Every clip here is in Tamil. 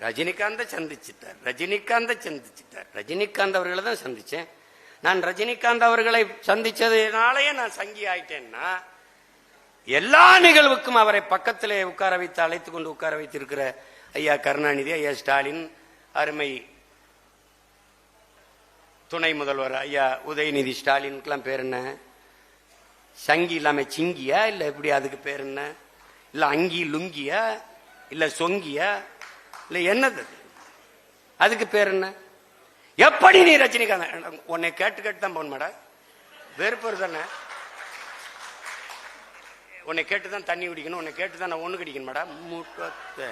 ரஜினிகாந்த சந்திச்சிட்டார். ரஜினிகாந்த சந்திச்சிட்டார். ரஜினிகாந்த் அவர்களை தான் சந்திச்சேன். நான் ரஜினிகாந்த் அவர்களை சந்திச்சதுனாலயே நான் சங்கி ஆயிட்டேன்னா எல்லா நிகழ்வுக்கும் அவரை பக்கத்திலே உட்கார வைத்து அழைத்து கொண்டு உட்கார வைத்திருக்கிற ஐயா கருணாநிதி ஐயா ஸ்டாலின் அருமை துணை முதல்வர் ஐயா உதயநிதி ஸ்டாலினுக்கெல்லாம் பேர் என்ன? சங்கி இல்லாமல் சிங்கியா? இல்லை எப்படி அதுக்கு பேர் என்ன? இல்லை அங்கி லுங்கியா? இல்லை சொங்கியா? இல்ல என்னது? அதுக்கு பேர் என்ன? எப்படி நீ ரஜினிகாந்த்? உன்னை கேட்டு கேட்டு தான் போன மேடம் வெறுப்பு தானே? உன்னை கேட்டு தான் தண்ணி குடிக்கணும் உன்னை கேட்டு தான் நான் ஒண்ணு குடிக்கணும் மேடம் முட்டத்தை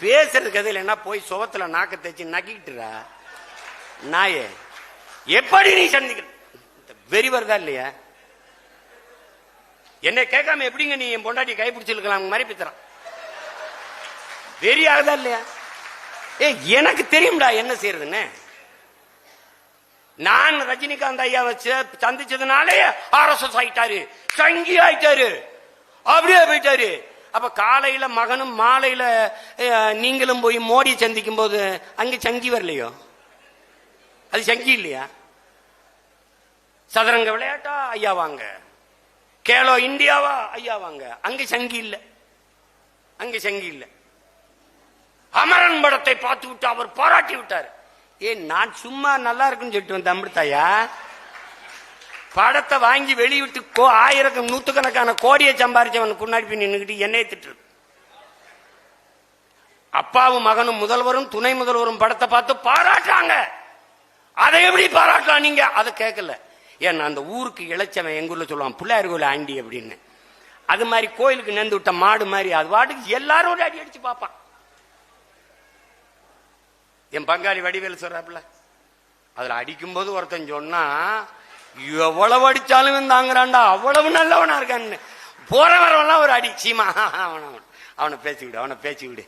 பேசுறதுக்கு எதில் என்ன போய் சுவத்துல நாக்க தேய்ச்சி நக்கிட்டுறா நாயே. எப்படி நீ சந்திக்கிற? வெறி வருதா இல்லையா? என்னை கேட்காம எப்படிங்க நீ என் பொண்டாட்டி கைப்பிடிச்சிருக்கலாம் மாதிரி பித்துறான் வெறி ஆகுதா இல்லையா? ஏ எனக்கு தெரியும்டா என்ன செய்யறதுன்னு. நான் ரஜினிகாந்த் ஐயா வச்சு சந்திச்சதுனாலே ஆர்எஸ்எஸ் ஆயிட்டாரு. சங்கி ஆயிட்டாரு. அப்படியே போயிட்டாரு. அப்ப காலையில மகனும் மாலையில நீங்களும் போய் மோடி சந்திக்கும் போது அங்க சங்கி வரலையோ? அது சங்கி இல்லையா? சதுரங்க விளையாட்டா? ஐயா வாங்க. கேலோ இந்தியாவா? ஐயா வாங்க. அங்க சங்கி இல்லை. அங்க சங்கி இல்லை. அமரன் படத்தை பார்த்து விட்டு அவர் பாராட்டி விட்டார். ஏன் நான் சும்மா நல்லா இருக்குன்னு சொல்லிட்டு வந்தேன் அமிர்தாயா? படத்தை வாங்கி வெளியிட்டு கோ ஆயிரக்கம் நூத்துக்கணக்கான கோடியை சம்பாரிச்சவனுக்கு முன்னாடி போய் நின்றுக்கிட்டு என்னைய திட்டு அப்பாவும் மகனும் முதல்வரும் துணை முதல்வரும் படத்தை பார்த்து பாராட்டாங்க அதை எப்படி பாராட்டலாம் நீங்க? அதை கேட்கல. ஏன்னா அந்த ஊருக்கு இளைச்சவன் எங்க சொல்லுவான் பிள்ளையார் கோயில் ஆண்டி அப்படின்னு. அது மாதிரி கோயிலுக்கு நேர்ந்து விட்ட மாடு மாதிரி அது பாட்டுக்கு எல்லாரும் ஒரு அடி அடிச்சு பார்ப்பான். என் பங்காளி வடிவேல் சொல்றாப்புல. அதுல அடிக்கும்போது ஒருத்தன் சொன்னா எவ்வளவு அடிச்சாலும் தாங்குறான்டா அவ்வளவு நல்லவனா இருக்கான்னு. போற வரவெல்லாம் ஒரு அடி. சீமா அவன் அவனை பேசிவிடு அவனை பேச்சு விடு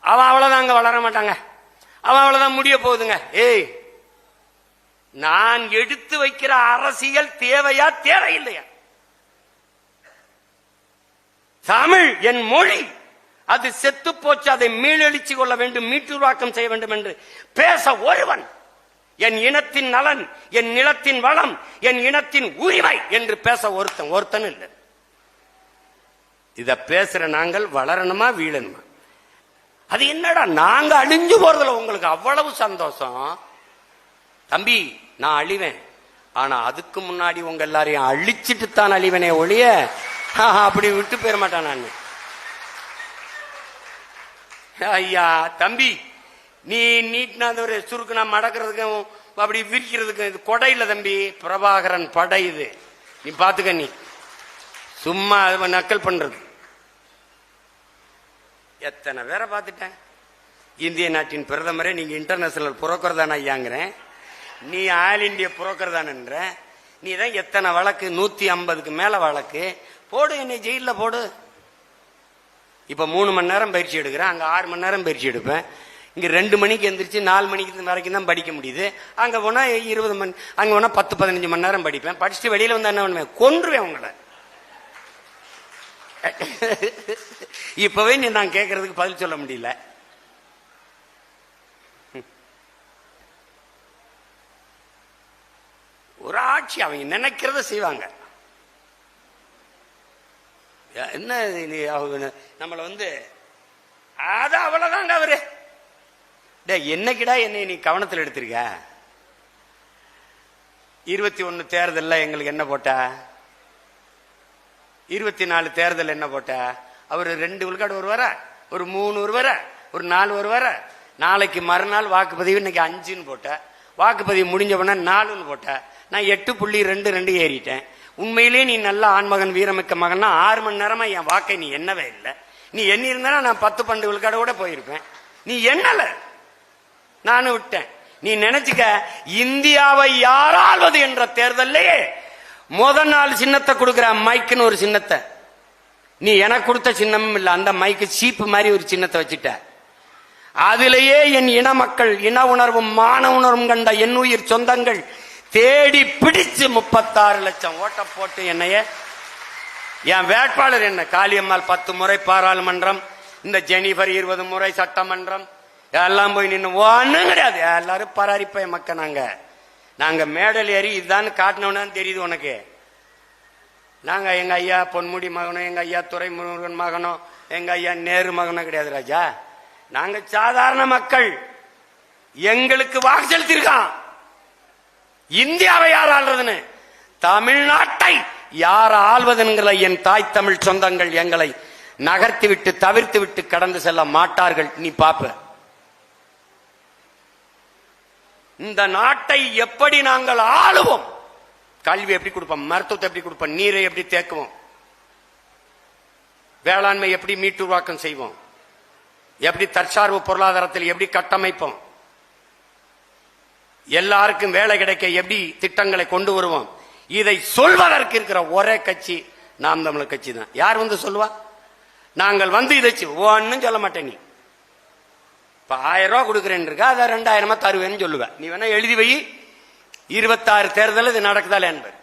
அவன் அவ்வளவுதான் அங்க வளர மாட்டாங்க. அவன் அவ்வளவுதான் முடிய போகுதுங்க. ஏய் நான் எடுத்து வைக்கிற அரசியல் தேவையா தேவையில்லையா? தமிழ் என் மொழி. அது செத்து போச்சு அதை மீளெழுச்சி கொள்ள வேண்டும் மீட்டுருவாக்கம் செய்ய வேண்டும் என்று பேச ஒருவன் என் இனத்தின் நலன் என் நிலத்தின் வளம் என் இனத்தின் உரிமை என்று பேச ஒருத்தன் ஒருத்தன் இல்லை. இத பேசுற நாங்கள் வளரணுமா வீழணுமா? அது என்னடா நாங்க அழிஞ்சு போறதுல உங்களுக்கு அவ்வளவு சந்தோஷம்? தம்பி நான் அழிவேன். ஆனா அதுக்கு முன்னாடி உங்க எல்லாரையும் அழிச்சிட்டு தான் அழிவனே ஒழிய ஆஹா, அப்படி விட்டு போயிட மாட்டான் நான். ஐயா தம்பி நீ நீட்டினா அந்த ஒரு நான் மடக்கிறதுக்கும் அப்படி விரிக்கிறதுக்கும் இது கொடை தம்பி. பிரபாகரன் படை இது. நீ பாத்துக்க நீ. சும்மா அது நக்கல் பண்றது. எத்தனை பேரை பார்த்துட்டேன்? இந்திய நாட்டின் பிரதமரே நீங்க இன்டர்நேஷனல் புரோக்கர் தானே ஐயாங்கிறேன். நீ ஆல் இந்திய புரோக்கர் தானன்ற. நீ தான் எத்தனை வழக்கு? நூத்தி ஐம்பதுக்கு மேல வழக்கு. போடு என்னை ஜெயிலில் போடு. இப்போ மூணு மணி நேரம் பயிற்சி எடுக்கிறேன். அங்கே ஆறு மணி நேரம் பயிற்சி எடுப்பேன். இங்கே ரெண்டு மணிக்கு எந்திரிச்சு நாலு மணிக்கு வரைக்கும் தான் படிக்க முடியுது. அங்கே போனால் இருபது மணி அங்கே போனால் பத்து பதினஞ்சு மணி நேரம் படிப்பேன். படிச்சுட்டு வெளியில் வந்து என்ன பண்ணுவேன்? கொன்றுவேன் உங்களை இப்பவே நீ நான் கேட்கறதுக்கு பதில் சொல்ல முடியல. ஒரு ஆட்சி அவங்க நினைக்கிறத செய்வாங்க. என்ன நீ அவங்க நம்மளை வந்து அது அவ்வளவுதாங்க அவரு. டே என்னைக்கிடா என்னை நீ கவனத்தில் எடுத்திருக்க? இருபத்தி ஒன்னு தேர்தல்ல எங்களுக்கு என்ன போட்டா? இருபத்தி நாலு தேர்தல் என்ன போட்டா? அவர் ரெண்டு விழுக்காடு வருவார? ஒரு மூணு வருவார? ஒரு நாலு வருவார? நாளைக்கு மறுநாள் வாக்குப்பதிவு இன்னைக்கு அஞ்சுன்னு போட்ட. வாக்குப்பதிவு முடிஞ்ச உடனே நாலுன்னு போட்ட. நான் எட்டு புள்ளி ரெண்டு ரெண்டு ஏறிட்டேன். உண்மையிலே நீ நல்ல ஆண்மகன் வீரமிக்க மகன்னா ஆறு மணி நேரமா என் வாக்கை நீ என்னவே இல்லை. நீ எண்ணி இருந்தா நான் பத்து பண்டு விழுக்காடு கூட போயிருப்பேன். நீ என்னல நானும் விட்டேன். நீ நினைச்சுக்க இந்தியாவை யாரால்வது என்ற தேர்தல்லையே முதல் நாள் சின்னத்தை கொடுக்குற மைக்குன்னு ஒரு சின்னத்தை. நீ எனக்கு கொடுத்த சின்னமும் இல்லை. அந்த மைக்கு சீப்பு மாதிரி ஒரு சின்னத்தை வச்சுட்ட. அதிலேயே என் இன மக்கள் இன உணர்வும் மான உணர்வும் கண்ட என் உயிர் சொந்தங்கள் தேடி பிடிச்சு முப்பத்தாறு லட்சம் ஓட்ட போட்டு என்னைய என் வேட்பாளர் என்ன? காளியம்மாள் பத்து முறை பாராளுமன்றம் இந்த ஜெனிஃபர் இருபது முறை சட்டமன்றம் எல்லாம் போய் நின்று ஒண்ணும் கிடையாது. எல்லாரும் பராரிப்பை மக்க நாங்க. நாங்க மேடல் ஏறி இதுதான் காட்டினோன்னு தெரியுது உனக்கு. நாங்க எங்க ஐயா பொன்முடி மகனும் எங்க ஐயா துரைமுருகன் மகனும் எங்க ஐயா நேரு மகனும் கிடையாது ராஜா. நாங்க சாதாரண மக்கள். எங்களுக்கு வாக்கு செலுத்திருக்கான் இந்தியாவை யார் ஆள்றதுன்னு? தமிழ்நாட்டை யார் ஆள்வதுங்கிற என் தாய் தமிழ் சொந்தங்கள் எங்களை நகர்த்தி விட்டு தவிர்த்து விட்டு கடந்து செல்ல மாட்டார்கள். நீ பாப்ப. இந்த நாட்டை எப்படி நாங்கள் ஆளுவோம்? கல்வி எப்படி கொடுப்போம்? மருத்துவத்தை எப்படி கொடுப்போம்? நீரை எப்படி தேக்குவோம்? வேளாண்மை எப்படி மீட்டுருவாக்கம் செய்வோம்? எப்படி தற்சார்பு பொருளாதாரத்தில் எப்படி கட்டமைப்போம்? எல்லாருக்கும் வேலை கிடைக்க எப்படி திட்டங்களை கொண்டு வருவோம்? இதை சொல்வதற்கு இருக்கிற ஒரே கட்சி நாம் தமிழர் கட்சி தான். யார் வந்து சொல்லுவா? நாங்கள் வந்து இதை ஒன்னும் சொல்ல மாட்டேன் நீ. இப்ப ஆயிரம் ரூபா கொடுக்குறேன்னு இருக்கா? அதை ரெண்டாயிரமா தருவேன்னு சொல்லுவேன் நீ வேணா எழுதி வை. இருபத்தாறு தேர்தல் இது நடக்குதால என்பது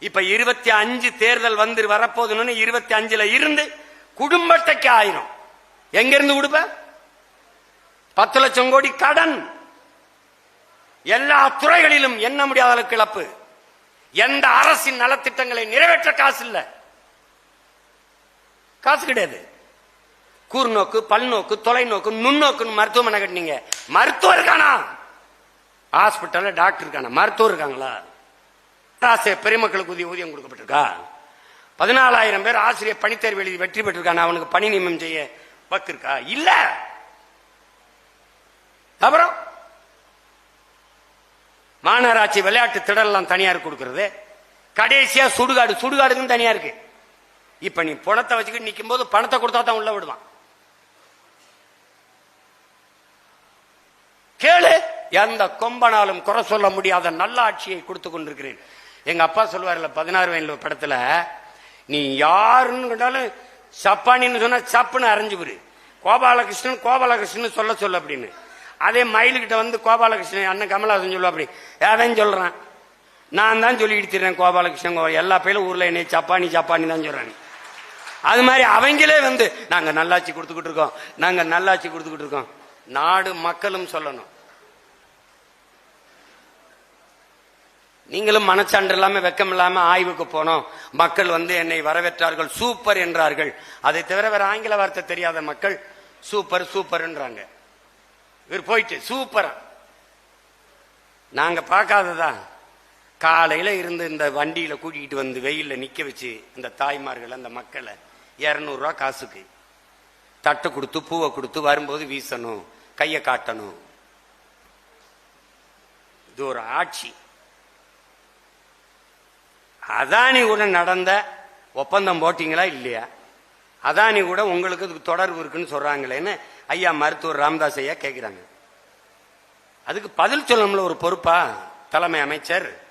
இப்ப இருபத்தி அஞ்சு தேர்தல் வந்து வரப்போதுன்னு இருபத்தி அஞ்சுல இருந்து குடும்பத்தைக்கு ஆயிரம். எங்க இருந்து கொடுப்ப பத்து லட்சம் கோடி கடன். எல்லா துறைகளிலும் எண்ண முடியாத அளவுக்கு இழப்பு. எந்த அரசின் நலத்திட்டங்களை நிறைவேற்ற காசு இல்ல காசு கிடையாது. கூர்நோக்கு பல்நோக்கு தொலைநோக்கு நுண்ணோக்குன்னு மருத்துவமனை கட்டினீங்க. மருத்துவர் இருக்கானா? ஹாஸ்பிட்டல்ல டாக்டர் இருக்கானா? மருத்துவர் இருக்காங்களா? ஆசிரியர் பெருமக்களுக்கு ஊதிய ஊதியம் கொடுக்கப்பட்டிருக்கா? பதினாலாயிரம் பேர் ஆசிரியர் பணித்தேர்வு எழுதி வெற்றி பெற்றிருக்கான? அவனுக்கு பணி நியமனம் செய்ய வக்கு இருக்கா இல்ல. அப்புறம்? மாநகராட்சி விளையாட்டு திடலாம் தனியார் கொடுக்கறது. கடைசியா சுடுகாடு சுடுகாடுக்குன்னு தனியா இருக்கு இப்ப நீ பணத்தை வச்சுக்கிட்டு நிற்கும் போது பணத்தை கொடுத்தா தான் உள்ள விடுவான். கேளு எந்த கொம்பனாலும் குறை சொல்ல முடியாத நல்ல ஆட்சியை கொடுத்து கொண்டிருக்கிறேன். எங்க அப்பா சொல்லுவார்ல பதினாறு வயதுல படத்துல நீ யாருன்னு கேட்டாலும் சப்பானின்னு சொன்னா சப்புன்னு அரைஞ்சு விடு. கோபாலகிருஷ்ணன் கோபாலகிருஷ்ணன் சொல்ல சொல்ல அப்படின்னு. அதே மயிலுக்கிட்ட வந்து கோபாலகிருஷ்ணன் அண்ணன் கமலஹாசன் சொல்லுவா அப்படி சொல்கிறான் நான் தான் சொல்லி திரிறேன் கோபாலகிருஷ்ணன் எல்லா பேரும் ஊரில் என்னை சப்பானி சப்பானி தான் சொல்கிறாங்க அது மாதிரி அவங்களே வந்து நாங்கள் நல்லாட்சி கொடுத்துக்கிட்டு இருக்கோம். நாங்கள் நல்லாட்சி கொடுத்துக்கிட்டு இருக்கோம். நாடு மக்களும் சொல்லணும். நீங்களும் மனச்சான்று இல்லாமல் வெக்கம் இல்லாமல் ஆய்வுக்கு போனோம். மக்கள் வந்து என்னை வரவேற்றார்கள். சூப்பர் என்றார்கள். அதை தவிர வேற ஆங்கில வார்த்தை தெரியாத மக்கள் சூப்பர் சூப்பர்ன்றாங்க. இவர் போயிட்டு சூப்பரா. நாங்க பார்க்காததா? காலையில இருந்து இந்த வண்டியில கூட்டிகிட்டு வந்து வெயிலில் நிக்க வச்சு இந்த தாய்மார்கள் அந்த மக்களை இரநூறுவா காசுக்கு. தட்டை கொடுத்து பூவை கொடுத்து வரும்போது வீசணும் கையை காட்டணும். இது ஒரு ஆட்சி. அதானி கூட நடந்த ஒப்பந்தம் போட்டீங்களா இல்லையா? அதானி கூட உங்களுக்கு இதுக்கு தொடர்பு இருக்குன்னு சொல்றாங்களேன்னு ஐயா மருத்துவர் ராமதாஸ் ஐயா கேட்கிறாங்க அதுக்கு பதில் சொல்லணும்ல ஒரு பொறுப்பா? தலைமை அமைச்சர்.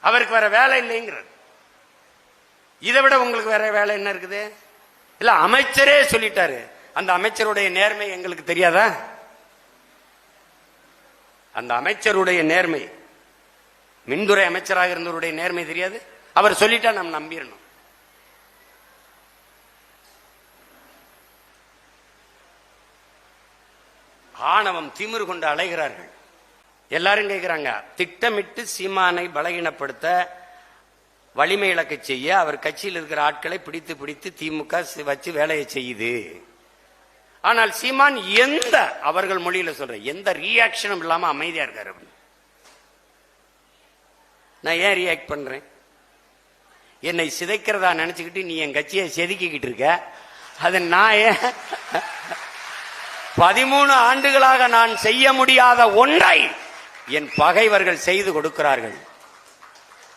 அவருக்கு வேற வேலை இல்லைங்கிறார். இதை விட உங்களுக்கு வேற வேலை என்ன இருக்குது? இல்ல அமைச்சரே சொல்லிட்டாரு. அந்த அமைச்சருடைய நேர்மை எங்களுக்கு தெரியாதா? அந்த அமைச்சருடைய நேர்மை மின்துறை அமைச்சராக இருந்தவருடைய நேர்மை தெரியாது? அவர் சொல்லிட்டா நாம் நம்பிடணும் ஆணவம் திமிரு கொண்டு அலைகிறார்கள். எல்லாரும் கேட்கிறாங்க திட்டமிட்டு சீமானை பலகீனப்படுத்த வலிமை இழக்க செய்ய அவர் கட்சியில் இருக்கிற ஆட்களை பிடித்து பிடித்து திமுக வச்சு வேலையை செய்யுது. ஆனால் சீமான் எந்த அவர்கள் மொழியில சொல்ற எந்த ரியாக்ஷனும் இல்லாம அமைதியா இருக்காரு அவர். நான் ஏன் ரியாக்ட் பண்றேன்? என்னை சிதைக்கிறதா நினைச்சுக்கிட்டு நீ என் கட்சியை செதுக்கிக்கிட்டு இருக்க? அதை நான் ஏன் பதிமூணு ஆண்டுகளாக நான் செய்ய முடியாத ஒன்றை என் பகைவர்கள் செய்து கொடுக்கிறார்கள்.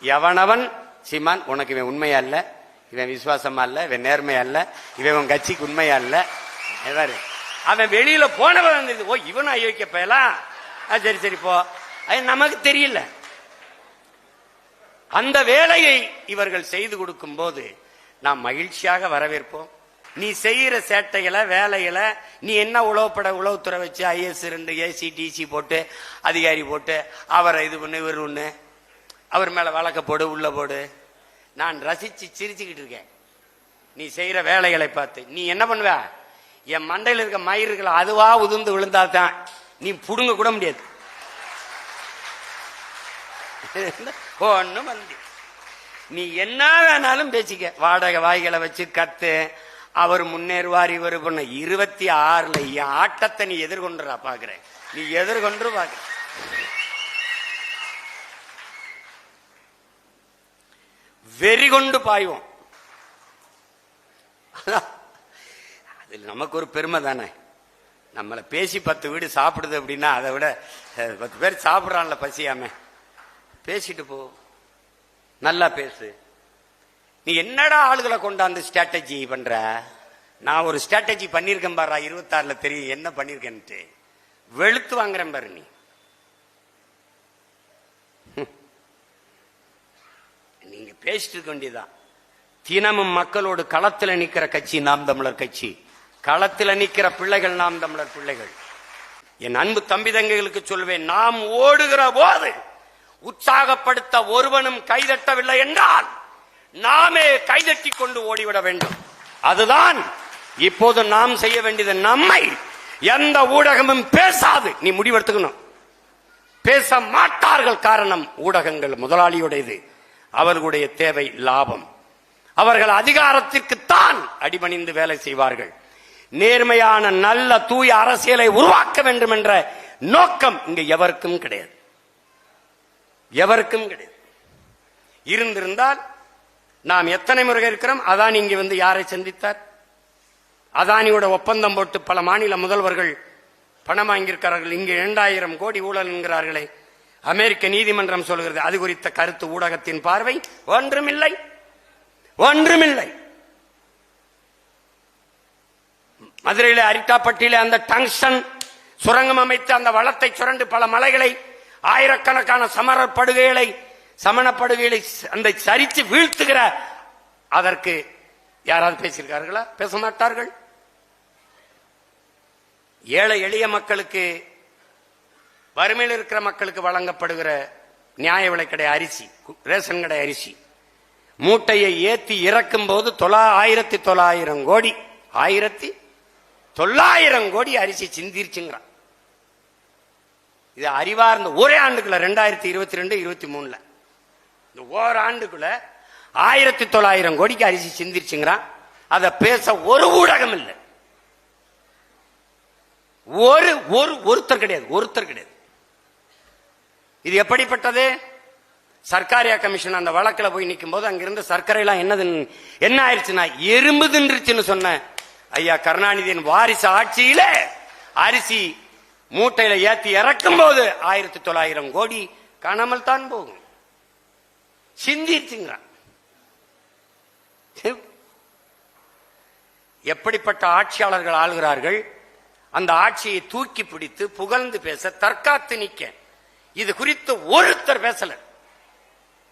எவனவன்? சீமான் உனக்கு இவன் உண்மையா இல்ல? இவன் விசுவாசமா இல்ல? இவன் நேர்மையா இல்ல? இவன் உன் கட்சிக்கு உண்மையா இல்ல? அவன் வெளியில போனவன் இருந்தது ஓ இவன் அயோக்கிய பயலாம் ஆ, சரி சரி போ. அது நமக்கு தெரியல. அந்த வேலையை இவர்கள் செய்து கொடுக்கும் போது நாம் மகிழ்ச்சியாக வரவேற்போம். நீ செய்யற சேட்டைகளை வேலைகளை நீ என்ன உழவுப்பட உளவுத்துறை வச்சு ஐஎஸ் ரெண்டு ஏசி டிசி போட்டு அதிகாரி போட்டு அவரை இது பண்ணு இவர் ஒண்ணு. அவர் மேல வழக்க போடு உள்ள போடு. நான் ரசிச்சு சிரிச்சுக்கிட்டு இருக்கேன். நீ செய்யற வேலைகளை பார்த்து. நீ என்ன பண்ணுவ? என் மண்டையில் இருக்க மயிர்கள் அதுவா உதிர்ந்து விழுந்தாதான் நீ புடுங்க கூட முடியாது. ஒன்றும் வந்து நீ என்ன வேணாலும் பேசிக்க. வாடகை வாய்களை வச்சு கத்து அவர் முன்னேறுவார் இவர் பண்ண இருபத்தி ஆறுல என் ஆட்டத்தை நீ எதிர்கொண்டுறா பாக்குறேன். நீ எதிர்கொண்டு பாக்குற வெறி கொண்டு பாய்வோம். அதில் நமக்கு ஒரு பெருமை தானே. நம்மளை பேசி பத்து வீடு சாப்பிடுது அப்படின்னா அதை விட பத்து பேர் சாப்பிட்றான்ல பசியாம. பேசிட்டு போ. நல்லா பேசு. நீ என்னடா ஆளுகளை கொண்டாந்து ஸ்ட்ராட்டஜி பண்ற? நான் ஒரு ஸ்ட்ராட்டஜி பண்ணியிருக்கேன் பாரா இருபத்தாறுல தெரியும் என்ன பண்ணிருக்கேன்ட்டு வெளுத்து வாங்குறேன் பாரு நீ. நீங்க பேசிட்டு இருக்க வேண்டியதான் தினமும் மக்களோடு களத்தில் நிக்கிற கட்சி நாம் தமிழர் கட்சி. களத்தில் நிக்கிற பிள்ளைகள் நாம் தமிழர் பிள்ளைகள். என் அன்பு தம்பி தங்கைகளுக்கு சொல்வேன் நாம் ஓடுகிற போது உற்சாகப்படுத்த ஒருவனும் கைதட்டவில்லை என்றால் நாமே கைதட்டி கொண்டு ஓடிவிட வேண்டும். அதுதான் இப்போது நாம் செய்ய வேண்டியது நம்மை எந்த ஊடகமும் பேசாது. நீ முடிவெடுத்துக்கணும். பேச மாட்டார்கள் காரணம் ஊடகங்கள் முதலாளியுடையது. அவர்களுடைய தேவை லாபம். அவர்கள் அதிகாரத்திற்குத்தான் அடிபணிந்து வேலை செய்வார்கள். நேர்மையான நல்ல தூய அரசியலை உருவாக்க வேண்டும் என்ற நோக்கம் இங்கு எவருக்கும் கிடையாது. எவருக்கும் கிடையாது. இருந்திருந்தால் நாம் எத்தனை முறை இருக்கிறோம்? அதானி இங்கே வந்து யாரை சந்தித்தார்? அதானியோட ஒப்பந்தம் போட்டு பல மாநில முதல்வர்கள் பணம் வாங்கியிருக்கிறார்கள். இங்கு இரண்டாயிரம் கோடி ஊழல் என்கிறார்களே. அமெரிக்க நீதிமன்றம் சொல்கிறது அது குறித்த கருத்து ஊடகத்தின் பார்வை ஒன்றுமில்லை. ஒன்றுமில்லை. மதுரையில அரிட்டாப்பட்டியில அந்த டங்ஷன் சுரங்கம் அமைத்து அந்த வளத்தை சுரண்டு பல மலைகளை ஆயிரக்கணக்கான சமரர் படுகைகளை சமணப்படுகைகளை அந்த சரித்து வீழ்த்துகிற அதற்கு யாராவது பேசியிருக்கார்களா? பேச மாட்டார்கள். ஏழை எளிய மக்களுக்கு வறுமையில் இருக்கிற மக்களுக்கு வழங்கப்படுகிற நியாய விலைக்கடை அரிசி ரேஷன் கடை அரிசி. மூட்டையை ஏத்தி இறக்கும் போது தொள்ளா ஆயிரத்தி தொள்ளாயிரம் கோடி ஆயிரத்தி தொள்ளாயிரம் கோடி அரிசி சிந்திருச்சுங்கிறான். இது அறிவார்ந்த ஒரே ஆண்டுக்குள்ள ரெண்டாயிரத்தி இருபத்தி ரெண்டு இருபத்தி மூணுல. இந்த ஓராண்டுக்குள்ள ஆயிரத்தி தொள்ளாயிரம் கோடிக்கு அரிசி சிந்திருச்சுங்கிறான். அதை பேச ஒரு ஊடகம் இல்லை. ஒரு ஒரு ஒருத்தர் கிடையாது ஒருத்தர் கிடையாது. இது எப்படிப்பட்டது? சர்க்காரியா கமிஷன் அந்த வழக்கில் போய் நிற்கும் போது அங்கிருந்து சர்க்கரைலாம் என்னது என்ன ஆயிடுச்சுன்னா எறும்பு தின்றுச்சுன்னு சொன்ன ஐயா கருணாநிதியின் வாரிசு ஆட்சியில அரிசி மூட்டையில ஏத்தி இறக்கும் போது ஆயிரத்தி தொள்ளாயிரம் கோடி காணாமல் தான் போகும். சிந்திச்சுங்க எப்படிப்பட்ட ஆட்சியாளர்கள் ஆளுகிறார்கள்? அந்த ஆட்சியை தூக்கி பிடித்து புகழ்ந்து பேச தற்காத்து நிக்க இது குறித்து ஒருத்தர் பேசல.